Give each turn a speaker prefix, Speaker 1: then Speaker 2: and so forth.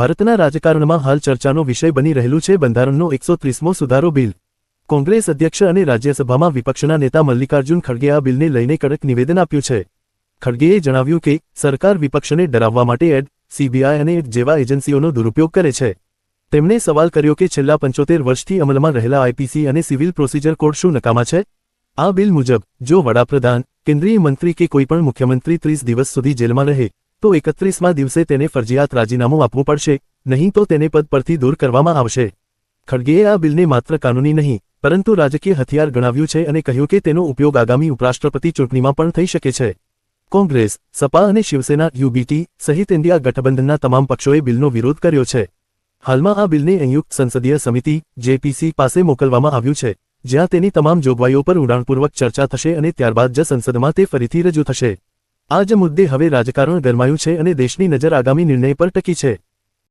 Speaker 1: ભારતના રાજકારણમાં હાલ ચર્ચાનો વિષય બની રહેલું છે બંધારણનો એકસો ત્રીસમો સુધારો બિલ. કોંગ્રેસ અધ્યક્ષ અને રાજ્યસભામાં વિપક્ષના નેતા મલ્લિકાર્જુન ખડગે આ બિલને લઈને કડક નિવેદન આપ્યું છે. ખડગેએ જણાવ્યું કે, સરકાર વિપક્ષને ડરાવવા માટે એડ, સીબીઆઈ અને એડ જેવા એજન્સીઓનો દુરુપયોગ કરે છે. તેમણે સવાલ કર્યો કે છેલ્લા પંચોતેર વર્ષથી અમલમાં રહેલા આઈપીસી અને સિવિલ પ્રોસિજર કોડ શું નકામા છે? આ બિલ મુજબ, જો વડાપ્રધાન, કેન્દ્રીય મંત્રી કે કોઈપણ મુખ્યમંત્રી ત્રીસ દિવસ સુધી જેલમાં રહે તો એકત્રીસમાં દિવસે તેને ફરજિયાત રાજીનામું આપવું પડશે, નહીં તો તેને પદ પરથી દૂર કરવામાં આવશે. ખડગેએ આ બિલને માત્ર કાનૂની નહીં, પરંતુ રાજકીય હથિયાર ગણાવ્યું છે અને કહ્યું કે તેનો ઉપયોગ આગામી ઉપરાષ્ટ્રપતિ ચૂંટણીમાં પણ થઈ શકે છે. કોંગ્રેસ, સપા અને શિવસેના, યુબીટી સહિત ઇન્ડિયા ગઠબંધનના તમામ પક્ષોએ બિલનો વિરોધ કર્યો છે. હાલમાં આ બિલને સંયુક્ત સંસદીય સમિતિ, જેપીસી, પાસે મોકલવામાં આવ્યું છે, જ્યાં તેની તમામ જોગવાઈઓ પર ઉડાણપૂર્વક ચર્ચા થશે અને ત્યારબાદ જ સંસદમાં તે ફરીથી રજૂ થશે. આ જ મુદ્દે હવે રાજકારણ ગરમાયું છે અને દેશની નજર આગામી નિર્ણય પર ટકી છે.